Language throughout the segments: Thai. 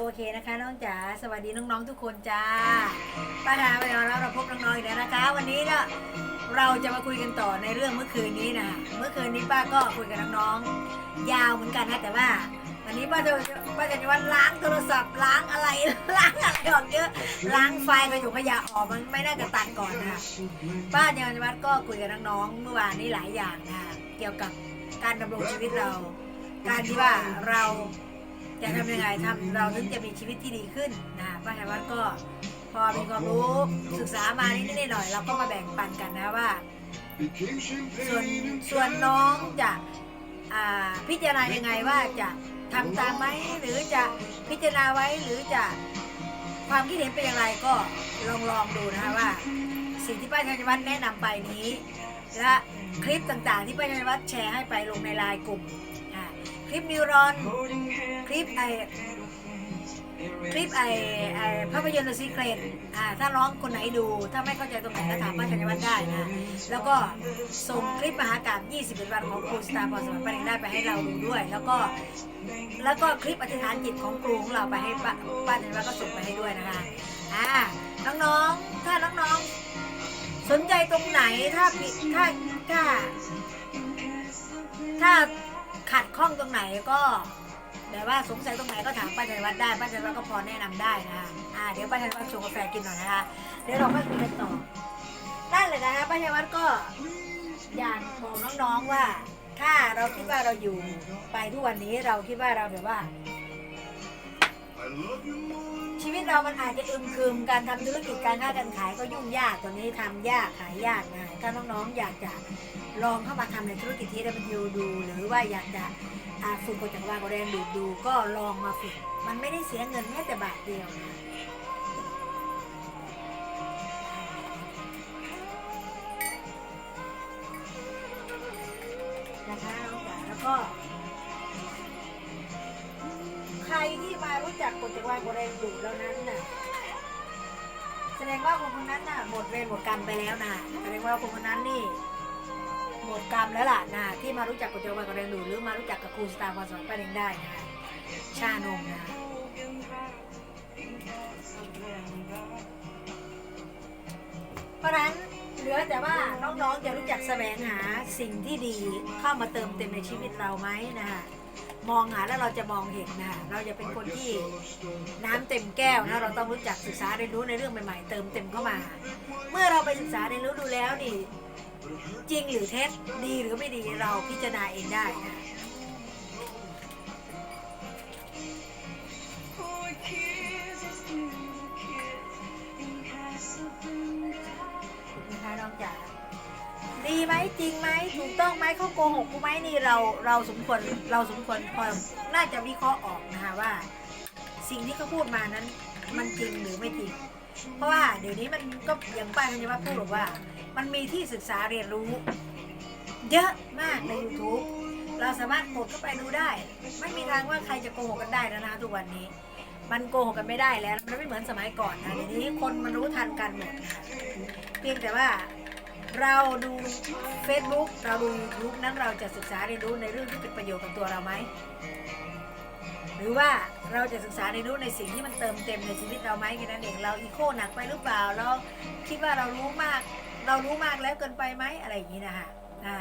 โอเคนะคะน้องจ๋าสวัสดีน้องๆทุกคนจ้าป้าดาไปแล้วเราพบน้องๆอีกแล้วนะคะ วันนี้เนี่ยเราจะมาคุยกันต่อในเรื่องเมื่อคืนนี้นะเมื่อคืนนี้ป้าก็คุยกับน้องๆยาวเหมือนกันนะแต่ว่าวันนี้ป้าจะป้าจะว่าล้างโทรศัพท์ล้างอะไรล้างอะไรออกเยอะล้างไฟกระยุกขยะออกมันไม่น่าจะตัดก่อนนะป้าเจวันวัดก็คุยกับน้องๆเมื่อวานนี้หลายอย่างนะเกี่ยวกับการดำรงชีวิตเรา การที่ว่าเรา จะทำยังไงทำเราถึงจะมีชีวิตที่ดีขึ้นนะป้าชัยวัฒน์ก็พอมีความรู้ศึกษามานิดๆหน่อยๆเราก็มาแบ่งปันกันนะว่า ส่วนส่วนน้องจะอ่าพิจารณายังไงว่าจะทำตามไหมหรือจะพิจารณาไว้หรือจะความคิดเห็นเป็นอย่างไรก็ลองลองดูนะคะว่า สิ่งที่ป้าชัยวัฒน์แนะนำไปนี้ และคลิปต่างๆ ที่ป้าชัยวัฒน์แชร์ให้ไปลงในไลน์กลุ่ม คลิปนิวรอน คลิปไอคลิปไอไอภาพยนตร์ The Secret อ่าถ้าน้องคนไหนดู ถ้าไม่เข้าใจตรงไหนก็ถามป้าชัญวัฒน์ได้นะ แล้วก็ส่งคลิปมหากาบ21 วันของครูสตาร์พอสมัยประเด็นได้ไปให้เราดูด้วย แล้วก็ แล้วก็คลิปอธิษฐานจิตของครูของเราไปให้ป้าป้าชัญวัฒน์ก็ส่งไปให้ด้วยนะคะอ่าน้องๆ ถ้าน้องๆ สนใจตรงไหนถ้าผิดถ้าถ้าถ้า ขัดข้องตรงไหนก็แบบว่าสงสัยตรงไหนก็ถามป้าชัยวัฒน์ได้ป้าชัยวัฒน์ก็พอแนะนำได้นะคะอ่าเดี๋ยวป้าชัยวัฒน์ชงกาแฟกินหน่อยนะคะเดี๋ยวเราก็คุยกันต่อนั่นเลยนะคะป้าชัยวัฒน์ก็อยากบอกน้องๆว่า ถ้าเราคิดว่าเราอยู่ไปทุกวันนี้เราคิดว่าเราแบบว่า ชีวิตเรามันอาจจะอึมครึมการทำธุรกิจการค้าการขายก็ยุ่งยากตัวนี้ทำยากขายยากนะถ้าน้องๆอยากจะลองเข้ามาทำในธุรกิจที่ได้เป็นยูดู หรือว่าอยากจะอ่าฝึกกฎจักรวาลของแรงดูดดู ก็ลองมาฝึก มันไม่ได้เสียเงินแม้แต่บาทเดียวนะนะคะแล้วก็ ที่มารู้จักกฎจักรวาลของแรงดูดแล้วนั้นน่ะ แสดงว่าคนคนนั้นน่ะหมดเวรหมดกรรมไปแล้วน่ะ แสดงว่าคนคนนั้นนี่ หมดกรรมแล้วล่ะน่ะที่มารู้จักกับโจวากับแรงดูดหรือมารู้จักกับครูสตาร์พอสอนป้าเองได้นะชานมนะเพราะฉะนั้นเหลือแต่ว่าน้องๆจะรู้จักแสวงหาสิ่งที่ดีเข้ามาเติมเต็มในชีวิตเราไหมนะคะ มองหาแล้วเราจะมองเห็นนะคะเราจะเป็นคนที่น้ำเต็มแก้วนะเราต้องรู้จักศึกษาเรียนรู้ในเรื่องใหม่ๆ เติมเต็มเข้ามา เมื่อเราไปศึกษาเรียนรู้ดูแล้วนี่จริงหรือเท็จดีหรือไม่ดีเราพิจารณาเองได้นะนะคะน้องจ๋า ดีไหมจริงไหมถูกต้องไหมเขาโกหกกูไหมนี่เราเราสมควรเราสมควรพอน่าจะวิเคราะห์ออกนะคะว่า สิ่งที่เขาพูดมานั้น มันจริงหรือไม่จริง เพราะว่าเดี๋ยวนี้มันก็อย่างป้าธัญวัฒน์พูดบอกว่า มันมีที่ศึกษาเรียนรู้ เยอะมากใน YouTube เราสามารถกดเข้าไปดูได้ ไม่มีทางว่าใครจะโกหกกันได้แล้วนะทุกวันนี้ มันโกหกกันไม่ได้แล้วมันไม่เหมือนสมัยก่อนนะเดี๋ยวนี้คนมันรู้ทันกันหมดนะเพียงแต่ว่า เราดู Facebook เราดู YouTube นั้นเราจะศึกษาเรียนรู้ในเรื่องที่เป็นประโยชน์กับตัวเราไหม หรือว่าเราจะศึกษาเรียนรู้ในสิ่งที่มันเติมเต็มในชีวิตเราไหมแค่นั้นเองเราอีโคหนักไปหรือเปล่า เราคิดว่าเรารู้มาก เรารู้มากแล้วเกินไปไหมอะไรอย่างนี้นะคะอ่า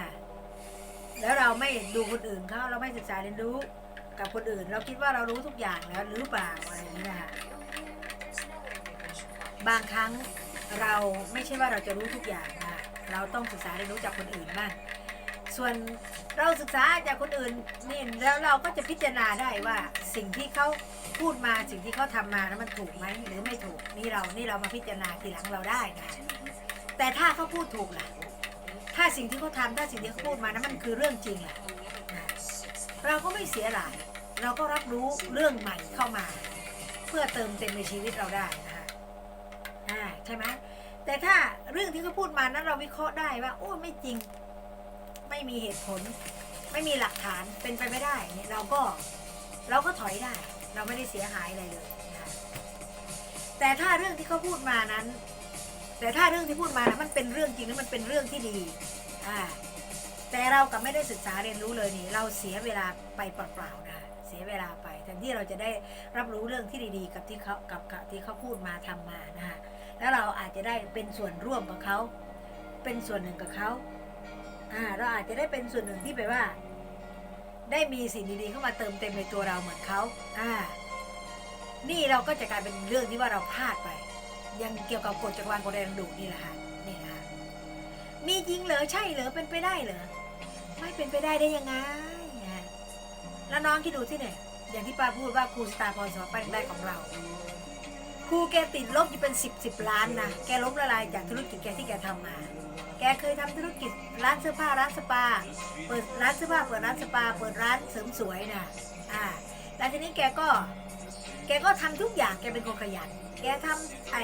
แล้วเราไม่ดูคนอื่นเขาเราไม่ศึกษาเรียนรู้กับคนอื่น เราคิดว่าเรารู้ทุกอย่างแล้วหรือเปล่าอะไรอย่างนี้นะคะบางครั้งเราไม่ใช่ว่าเราจะรู้ทุกอย่างนะคะ เราต้องศึกษาเรียนรู้จากคนอื่นบ้างส่วนเราศึกษาจากคนอื่นนี่แล้วเราก็จะพิจารณาได้ว่าสิ่งที่เขาพูดมาสิ่งที่เขาทำมานั้นมันถูกไหมหรือไม่ถูกนี่เรานี่เรามาพิจารณาทีหลังเราได้นะแต่ถ้าเขาพูดถูกล่ะถ้าสิ่งที่เขาทำถ้าสิ่งที่เขาพูดมานั้นมันคือเรื่องจริงล่ะนะเราก็ไม่เสียหลายเราก็รับรู้เรื่องใหม่เข้ามา เพื่อเติมเต็มในชีวิตเราได้นะคะอ่าใช่ไหม แต่ถ้าเรื่องที่เขาพูดมานั้นเราวิเคราะห์ได้ว่า โอ้ไม่จริง ไม่มีเหตุผล ไม่มีหลักฐานเป็นไปไม่ได้เนี่ยเราก็เราก็ถอยได้ เราไม่ได้เสียหายอะไรเลยนะคะแต่ถ้าเรื่องที่เขาพูดมานั้น แต่ถ้าเรื่องที่พูดมานะมันเป็นเรื่องจริงแล้วมันเป็นเรื่องที่ดีอ่าแต่เรากับไม่ได้ศึกษาเรียนรู้เลยนี่ เราเสียเวลาไปเปล่าๆนะเสียเวลาไปแทนที่เราจะได้รับรู้เรื่องที่ดีๆ กับที่เขากับกับที่เขาพูดมาทำมานะคะ แล้วเราอาจจะได้เป็นส่วนร่วมกับเขาเป็นส่วนหนึ่งกับเขาอ่าเราอาจจะได้เป็นส่วนหนึ่งที่แบบว่า ได้มีสิ่งดีๆเข้ามาเติมเต็มในตัวเราเหมือนเขาอ่านี่เราก็จะกลายเป็นเรื่องที่ว่าเราพลาดไป ยังเกี่ยวกับกฎจักรวาลกฎแรงดูดนี่แหละค่ะนี่นะมีจริงเหรอใช่เหรอเป็นไปได้เหรอไม่เป็นไปได้ได้ยังไงแล้วน้องคิดดูสิเนี่ยอย่างที่ป้าพูดว่าครูสตาร์พรสอนปั้นได้ของเรา ครูแกติดลบอยู่เป็นสิบสิบล้านนะแกล้มละลายจากธุรกิจแกที่แกทำมา แกเคยทำธุรกิจร้านเสื้อผ้าร้านสปา เปิดร้านเสื้อผ้าเปิดร้านสปา เปิดร้านเสริมสวยนะอ่าแล้วทีนี้แกก็ แกก็ทำทุกอย่างแกเป็นคนขยัน แกทำไอ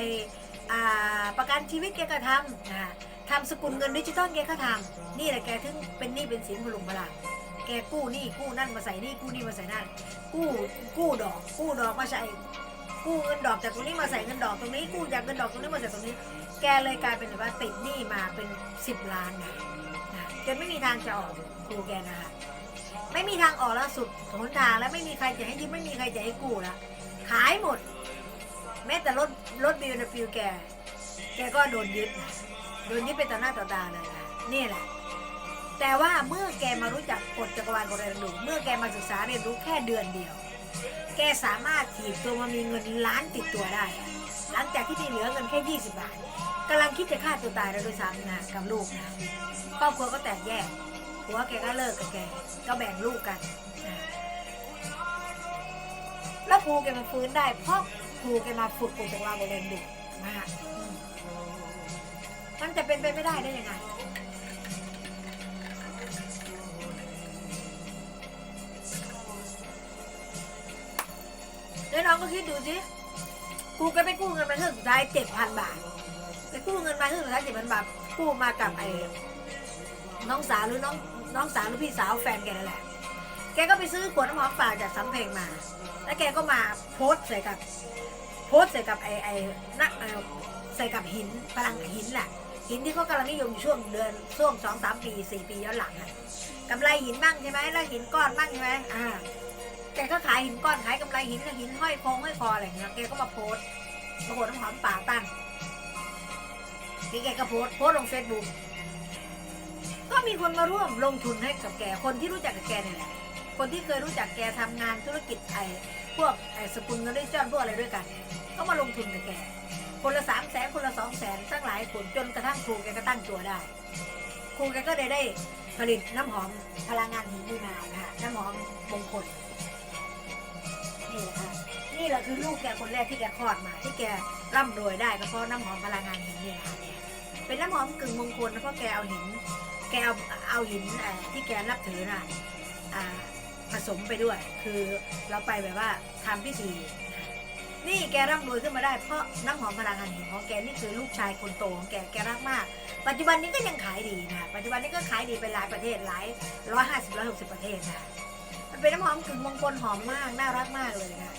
อ่าประกันชีวิตแกก็ทำนะทำสกุลเงินดิจิตอลแกก็ทำนี่แหละแกถึงเป็นหนี้เป็นสินพลุงพลังแกกู้หนี้กู้นั่นมาใส่หนี้กู้หนี้มาใส่นั่นกู้กู้ดอกกู้ดอกมาใส่ กู้เงินดอกจากตรงนี้มาใส่เงินดอกตรงนี้กู้จากเงินดอกตรงนี้มาใส่ตรงนี้ แกเลยกลายเป็นแบบว่าติดหนี้มาเป็นสิบล้านนะนะจนไม่มีทางจะออกครูแกนะคะไม่มีทางออกแล้วสุดหนทางแล้วไม่มีใครจะให้ยืมไม่มีใครจะให้กู้แล้วขายหมด แม้แต่รถรถบีวฟิวแก แกก็โดนยึดนะโดนยึดไปต่อหน้าต่อตาเลยนะนี่แหละแต่ว่าเมื่อแกมารู้จักกฎจักรวาลกฎแรงดูเมื่อแกมาศึกษาเรียนรู้แค่เดือนเดียว แกสามารถถีบตัวมามีเงินล้านติดตัวได้ หลังจากที่มีเหลือเงินแค่ 20 บาทกำลังคิดจะฆ่าตัวตายแล้วด้วยซ้ำนะกับลูกนะครอบครัวก็แตกแยกผัวแกก็เลิกกับแก ก็แบ่งลูกกันนะแล้วครูแกมาฟื้นได้เพราะครูแกมาฝึกกจักรวาลกฎแรงดูดมากมันจะเป็นไปไม่ได้ได้ยังไง น้องก็คิดดูสิกูก็ไปกู้เงินมาเท่าสุดท้ายเจ็ดพันบาทไปกู้เงินมาเท่าสุดท้ายเจ็ดพันบาทกู้มากับไอ้น้องสาวหรือน้องน้องสาวหรือพี่สาวแฟนแกนั่นแหละ แกก็ไปซื้อขวดน้ำหอมป่าจากสำเพ็งมา แล้วแกก็มาโพสใส่กับ โพสใส่กับไอ้ไอ้นักใส่กับหินพลังหินแหละหินที่เขากำลังนิยมช่วงเดือนช่วงสองสามปีสี่ปีย้อนหลังอะกำไรหินบ้างใช่ไหมแล้วหินก้อนบ้างใช่ไหมอ่า แกก็ขายหินก้อนขายกำไรหินหินห้อยโพงห้อยคออะไรอย่างเงี้ยแกก็มาโพสต์ปรากฏน้ำหอมป่าตั้งทีแกก็โพสต์โพสต์ลงเฟซบุ๊กก็มีคนมาร่วมลงทุนให้กับแกคนที่รู้จักกับแกเนี่ยแหละคนที่เคยรู้จักแกทำงานธุรกิจไอ้พวกไอ้สกุลเงินดิจิตอลพวกอะไรด้วยกันก็มาลงทุนกับแกคนละสามแสนคนละสองแสนตั้งหลายคนจนกระทั่งครูแกก็ตั้งตัวได้ครูแกก็ได้ได้ผลิตน้ำหอมพลังงานหินดีมานะคะน้ำหอมมงคล แหละคือลูกแกคนแรกที่แกคลอดมา ที่แกร่ำรวยได้ก็เพราะน้ำหอมพลังงานหินนี่แหละค่ะเป็นน้ำหอมกึ่งมงคลนะเพราะแกเอาหิน แกเอาเอาหินที่แกนับถือน่ะผสมไปด้วย คือเราไปแบบว่าทำพิธีนี่แกร่ำรวยขึ้นมาได้เพราะน้ำหอมพลังงานหินของแกนี่คือลูกชายคนโตของแกแกรักมาก ปัจจุบันนี้ก็ยังขายดีนะปัจจุบันนี้ก็ขายดีไปหลายประเทศหลายร้อยห้าสิบร้อยหกสิบประเทศนะมันเป็นน้ำหอมกึ่งมงคลหอมมากน่ารักมากเลยนะ